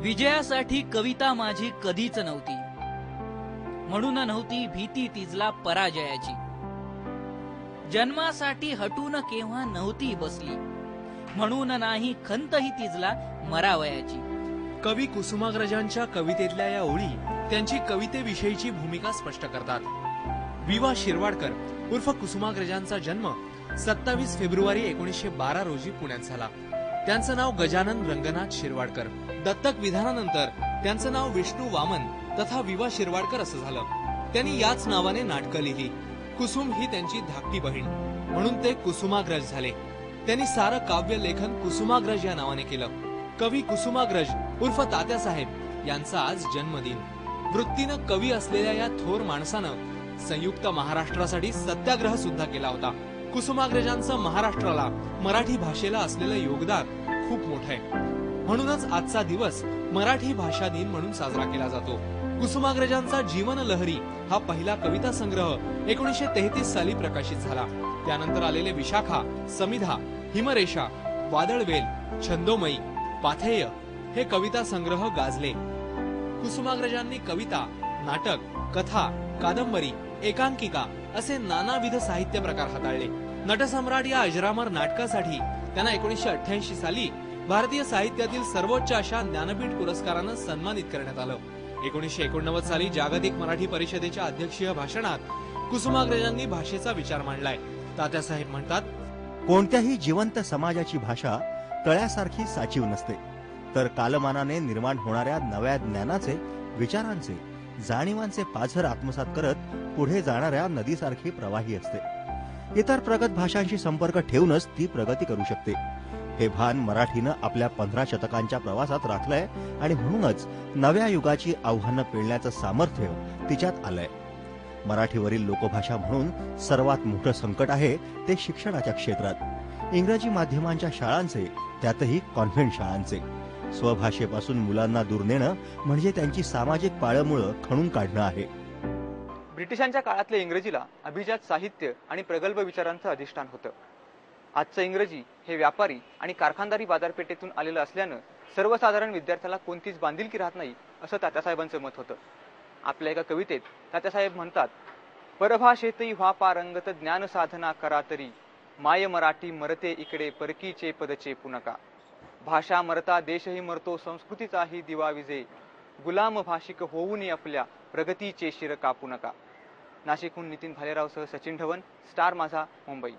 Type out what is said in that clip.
विजयासाठी कविता माझी कधीच नव्हती. म्हणून नव्हती भीती तिजला पराजयाची. जन्मासाठी हटून केव्हा नव्हती बसली. म्हणून नाही खंतही तिजला मरावयाची. कवी कुसुमाग्रजांच्या कवितेतल्या या ओळी त्यांची कवितेविषयीची भूमिका स्पष्ट करतात. विवा शिरवाडकर उर्फ कुसुमाग्रजांचा जन्म सत्तावीस फेब्रुवारी एकोणीसशे बारा रोजी पुण्यात झाला. त्यांचं नाव गजानन रंगनाथ शिरवाडकर. दत्तक विधानानंतर त्यांचं नाव विष्णू वामन तथा विवा शिरवाडकर असं झालं. त्यांनी याच नावाने नाटकं लिहिली कुसुम ही त्यांची धाकटी बहीण. म्हणून ते कुसुमाग्रज झाले. त्यांनी सारं काव्य लेखन कुसुमाग्रज या नावाने केलं. कवी कुसुमाग्रज उर्फ तात्यासाहेब यांचा आज जन्मदिन. वृत्तीनं कवी असलेल्या या थोर माणसानं संयुक्त महाराष्ट्रासाठी सत्याग्रह सुद्धा केला होता. कुसुमाग्रजांचं महाराष्ट्राला मराठी भाषेला असलेलं योगदान खूप मोठं आहे. म्हणूनच आजचा दिवस मराठी भाषा दिन म्हणून साजरा केला जातो. कुसुमाग्रजांचा जीवन लहरी हा पहिला कविता संग्रह एकोणीसशे तेहतीस साली प्रकाशित झाला. त्यानंतर आलेले विशाखा समिधा हिमरेषा वादळवेल छंदोमयी पाथेय हे कविता संग्रह गाजले. कुसुमाग्रजांनी कविता नाटक कथा कादंबरी एकांकिका असे नानाविध साहित्य प्रकार हाताळले. नटसम्राट या अजरामर नाटकासाठी त्यांना एकोणीसशे अठ्ठ्याऐंशी साली भारतीय साहित्यातील सर्वोच्च अशा ज्ञानपीठ पुरस्कारानं सन्मानित करण्यात आलं. एकोणीसशे एकोणनव्वद साली जागतिक मराठी परिषदेच्या अध्यक्षीय भाषणात कुसुमाग्रजांनी भाषेचा विचार मांडलाय. तात्यासाहेब म्हणतात कोणत्याही जिवंत समाजाची भाषा तळ्यासारखी साचीव नसते. तर कालमानाने निर्माण होणाऱ्या नव्या ज्ञानाचे विचारांचे जाणीवांचे पाझर आत्मसात करत पुढे जाणाऱ्या नदीसारखी प्रवाही असते. इतर प्रगत भाषांशी संपर्क ठेवूनच ती प्रगती करू शकते. हे भान मराठीनं आपल्या पंधरा शतकांच्या प्रवासात राखलंय आणि म्हणूनच नव्या युगाची आव्हानं पेलण्याचं सामर्थ्य तिच्यात आलंय. मराठीवरील लोकभाषा म्हणून सर्वात मोठं संकट आहे ते शिक्षणाच्या क्षेत्रात. इंग्रजी माध्यमांच्या शाळांचे त्यातही कॉन्व्हेंट शाळांचे. स्वभाषेपासून मुलांना दूर नेणं म्हणजे त्यांची सामाजिक पाळमुळं खणून काढणं आहे. ब्रिटिशांच्या काळातल्या इंग्रजीला अभिजात साहित्य आणि प्रगल्भ विचारांचं अधिष्ठान होतं. आजचं इंग्रजी हे व्यापारी आणि कारखानदारी बाजारपेठेतून आलेलं असल्यानं सर्वसाधारण विद्यार्थ्याला कोणतीच बांधिलकी राहत नाही असं तात्यासाहेबांचं मत होतं. आपल्या एका कवितेत तात्यासाहेब म्हणतात परभाषेतही व्हा पारंगत ज्ञान साधना करा तरी माय मराठी मरते इकडे परकीचे पदचे पुनका. भाषा मरता देशही मरतो संस्कृतीचाही दिवा विजे. गुलाम भाषिक होऊ नये आपल्या प्रगतीचे शिर कापू नका नाशिकहून नितीन भालेरावसह सचिन ढवण स्टार माझा मुंबई.